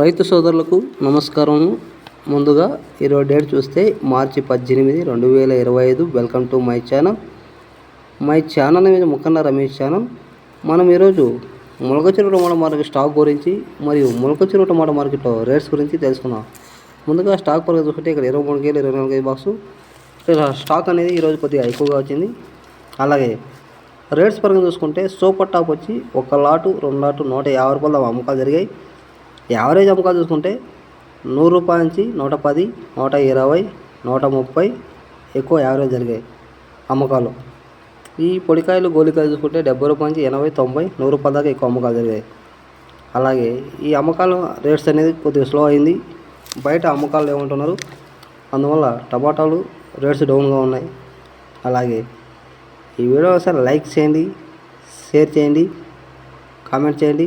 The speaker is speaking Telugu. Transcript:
రైతు సోదరులకు నమస్కారం ముందుగా ఈరోజు డేట్ చూస్తే మార్చి పద్దెనిమిది రెండు వేల ఇరవై ఐదు. Welcome to my channel. My channel మీద ముఖన్న రమేష్ ఛానల్. మనం ఈరోజు ములగచెరువు టమాటా మార్కెట్ స్టాక్ గురించి మరియు ములగచెరువు టమాటా మార్కెట్లో రేట్స్ గురించి తెలుసుకుందాం. ముందుగా స్టాక్ పరంగా చూసుకుంటే ఇక్కడ ఇరవై మూడు కేలు ఇరవై నాలుగు కేజీ బాక్సు. స్టాక్ అనేది ఈరోజు కొద్దిగా ఎక్కువగా వచ్చింది. అలాగే రేట్స్ పరంగా చూసుకుంటే సూపర్ టాప్ వచ్చి ఒక లాటు రెండు లాటు నూట యాభై రూపాయల అమ్మకాలు జరిగాయి. యావరేజ్ అమ్మకాలు చూసుకుంటే నూరు రూపాయల నుంచి నూట పది నూట ఇరవై నూట ముప్పై ఎక్కువ యావరేజ్ జరిగాయి అమ్మకాలు. ఈ పొడికాయలు గోలికాయలు చూసుకుంటే డెబ్బై రూపాయల నుంచి ఎనభై తొంభై నూరు రూపాయల దాకా ఎక్కువ అమ్మకాలు జరిగాయి. అలాగే ఈ అమ్మకాలు రేట్స్ అనేది కొద్దిగా స్లో అయింది. బయట అమ్మకాలు ఏమంటున్నారు? అందువల్ల టమాటాలు రేట్స్ డౌన్గా ఉన్నాయి. అలాగే ఈ వీడియో ఒకసారి లైక్ చేయండి షేర్ చేయండి కామెంట్ చేయండి.